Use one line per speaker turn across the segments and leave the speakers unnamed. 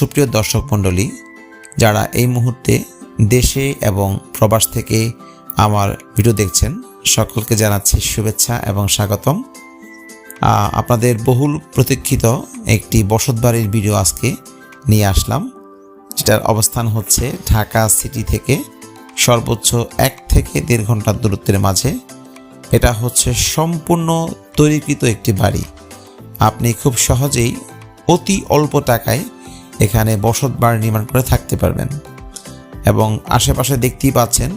সুপ্রিয় দর্শক মণ্ডলী, যারা এই মুহূর্তে দেশে এবং প্রবাস থেকে আমার ভিডিও দেখছেন, সকলকে জানাচ্ছি শুভেচ্ছা এবং স্বাগতম। আপনাদের বহুল প্রতীক্ষিত একটি বসতবাড়ির ভিডিও আজকে নিয়ে আসলাম, যেটার অবস্থান হচ্ছে ঢাকা সিটি থেকে সর্বোচ্চ এক থেকে দেড় ঘণ্টার দূরত্বের মাঝে। এটা হচ্ছে সম্পূর্ণ তৈরিকৃত একটি বাড়ি। আপনি খুব সহজেই অতি অল্প টাকায় এখানে বসত বাড়ি নির্মাণ করে থাকতে পারবেন। এবং আশেপাশে দেখতেই পাচ্ছেন,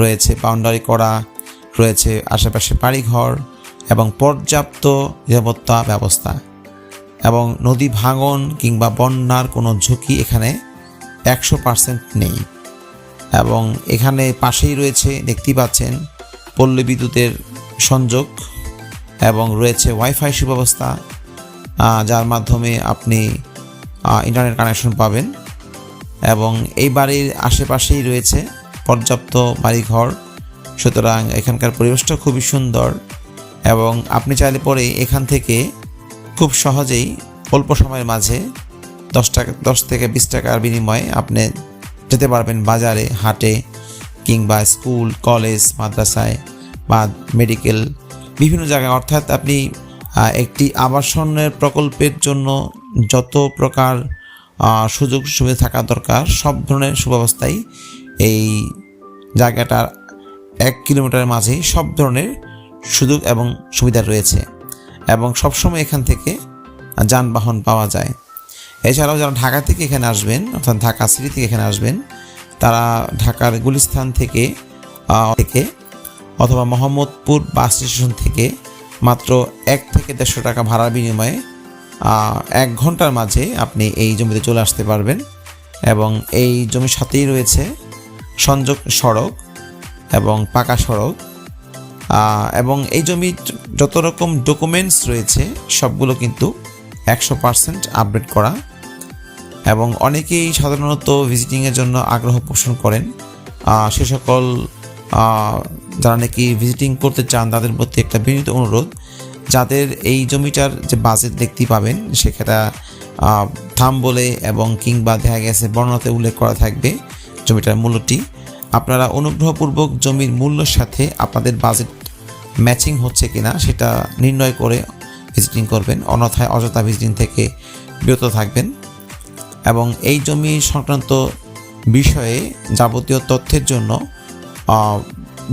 রয়েছে বাউন্ডারি করা, রয়েছে আশেপাশে বাড়িঘর এবং পর্যাপ্ত নিরাপত্তা ব্যবস্থা। এবং নদী ভাঙন কিংবা বন্যার কোনো ঝুঁকি এখানে একশো পার্সেন্ট নেই। এবং এখানে পাশেই রয়েছে, দেখতেই পাচ্ছেন, পল্লী বিদ্যুতের সংযোগ এবং রয়েছে ওয়াইফাই সুব্যবস্থা যার মাধ্যমে আপনি ইন্টারনেট কানেকশন পাবেন। এবং এই বাড়ির আশেপাশেই রয়েছে পর্যাপ্ত বাড়িঘর। সুতরাং এখানকার পরিবেশটা খুবই সুন্দর। এবং আপনি চাইলে পরে এখান থেকে খুব সহজেই অল্প সময়ের মাঝে দশ টাকা, দশ থেকে বিশ টাকার বিনিময়ে আপনি যেতে পারবেন বাজারে, হাটে কিংবা স্কুল, কলেজ, মাদ্রাসায় বা মেডিকেল বিভিন্ন জায়গায়। অর্থাৎ আপনি একটি আবাসনের প্রকল্পের জন্য যত প্রকার সুযোগ সুবিধা থাকা দরকার, সব ধরনের সুব্যবস্থাই এই জায়গাটার এক কিলোমিটারের মাঝেই সব ধরনের সুযোগ এবং সুবিধা রয়েছে এবং সবসময় এখান থেকে যানবাহন পাওয়া যায়। এছাড়াও যারা ঢাকা থেকে এখানে আসবেন, অর্থাৎ ঢাকা সিটি থেকে এখানে আসবেন, তারা ঢাকার গুলিস্তান থেকে থেকে অথবা মোহাম্মদপুর বাস স্টেশন থেকে মাত্র এক থেকে দেড়শো টাকা ভাড়ার বিনিময়ে এক ঘণ্টার মাঝে আপনি এই জমিতে চলে আসতে পারবেন এবং এই জমির সাথেই রয়েছে সংযোগ সড়ক এবং পাকা সড়ক। এবং এই জমির যত রকম ডকুমেন্টস রয়েছে, সবগুলো কিন্তু একশো পার্সেন্ট আপডেট করা। এবং অনেকেই সাধারণত ভিজিটিংয়ের জন্য আগ্রহ পোষণ করেন। সে সকল যারা নাকি ভিজিটিং করতে চান, তাদের প্রতি একটা বিনীত অনুরোধ যাদের এই জমিটার যে বাজেট দেখতে পাবেন সেটা থাম বলে এবং কিংবা দেখা গেছে বর্ণনাতে উল্লেখ করা থাকবে জমিটার মূল্যটি। আপনারা অনুগ্রহপূর্বক জমির মূল্যের সাথে আপনাদের বাজেট ম্যাচিং হচ্ছে কিনা সেটা নির্ণয় করে ভিজিটিং করবেন, অন্যথায় অযথা ভিজিটিং থেকে বিরত থাকবেন। এবং এই জমি সংক্রান্ত বিষয়ে যাবতীয় তথ্যের জন্য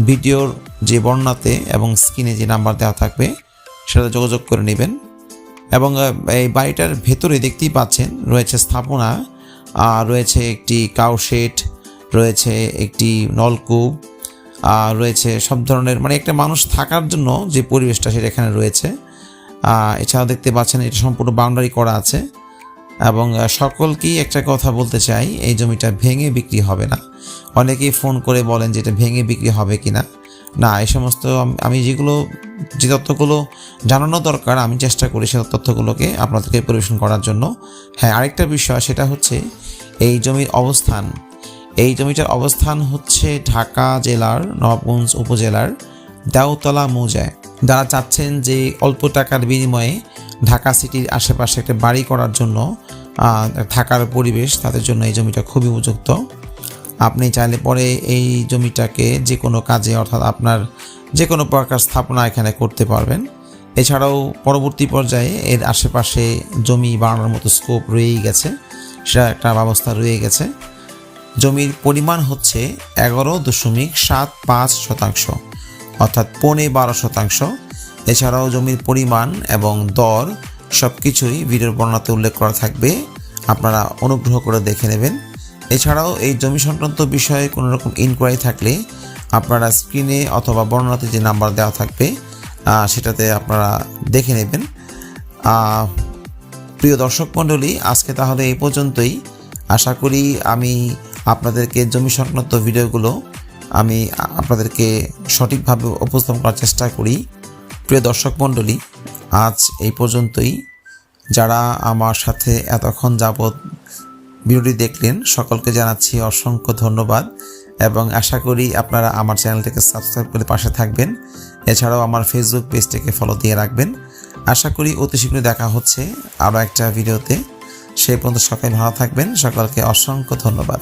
ভিডিওর যে বর্ণনাতে এবং স্ক্রিনে যে নাম্বার দেওয়া থাকবে সেটাতে যোগাযোগ করে নেবেন। এবং এই বাড়িটার ভেতরে দেখতেই পাচ্ছেন রয়েছে স্থাপনা আর রয়েছে একটি কাউ শেড রয়েছে একটি নলকূপ আর রয়েছে সব ধরনের মানে একটা মানুষ থাকার জন্য যে পরিবেশটা সেটা এখানে রয়েছে। আহ, এছাড়াও দেখতে পাচ্ছেন এটা সম্পূর্ণ বাউন্ডারি করা আছে। এবং সকলকেই একটা কথা বলতে চাই এই জমিটা ভেঙে বিক্রি হবে না। অনেকেই ফোন করে বলেন যে এটা ভেঙে বিক্রি হবে কিনা। না এই সমস্ত আমি যেগুলো, যে তথ্যগুলো জানানো দরকার, আমি চেষ্টা করি সে তথ্যগুলোকে আপনাদেরকে পরিবেশন করার জন্য। হ্যাঁ আরেকটা বিষয়, সেটা হচ্ছে এই জমির অবস্থান। এই জমিটার অবস্থান হচ্ছে ঢাকা জেলার নবাবগঞ্জ উপজেলার দেওতলা মৌজায়। যারা চাচ্ছেন যে অল্প টাকার বিনিময়ে ঢাকা সিটির আশেপাশে একটা বাড়ি করার জন্য থাকার পরিবেশ, তাদের জন্য এই জমিটা খুবই উপযুক্ত। আপনি চাইলে পরে এই জমিটাকে যে কোনো কাজে অর্থাৎ আপনার যে কোনো প্রকার স্থাপনা এখানে করতে পারবেন। এছাড়াও পরবর্তী পর্যায়ে এর আশেপাশে জমি বাড়ানোর মতো স্কোপ রয়েই গেছে, সেটা একটা ব্যবস্থা রয়ে গেছে। জমির পরিমাণ হচ্ছে এগারো দশমিক সাত পাঁচ শতাংশ, অর্থাৎ পৌনে বারো শতাংশ। এছাড়াও জমির পরিমাণ এবং দর সব কিছুই ভিডিওর বর্ণনাতে উল্লেখ করা থাকবে, আপনারা অনুগ্রহ করে দেখে নেবেন। এছাড়াও এই জমি সংক্রান্ত বিষয়ে কোনো রকম ইনকোয়ারি থাকলে আপনারা স্ক্রিনে অথবা বর্ণনাতে যে নাম্বার দেওয়া থাকবে সেটাতে আপনারা দেখে নেবেন। প্রিয় দর্শক মণ্ডলী, আজকে তাহলে এই পর্যন্তই। আশা করি আমি আপনাদেরকে জমি সংক্রান্ত ভিডিওগুলো আমি আপনাদেরকে সঠিকভাবে উপস্থাপন করার চেষ্টা করি। প্রিয় দর্শক মণ্ডলী, আজ এই পর্যন্তই। যারা আমার সাথে এতক্ষণ যাবৎ ভিডিওটি দেখলেন, সকলকে জানাচ্ছি অসংখ্য ধন্যবাদ এবং আশা করি আপনারা আমার চ্যানেলটিকে সাবস্ক্রাইব করে পাশে থাকবেন। এছাড়াও আমার ফেসবুক পেজটিকে ফলো দিয়ে রাখবেন। আশা করি অতি শীঘ্রই দেখা হচ্ছে আরও একটা ভিডিওতে। সেই পর্যন্ত সকাল ভালো থাকবেন। সকলকে অসংখ্য ধন্যবাদ।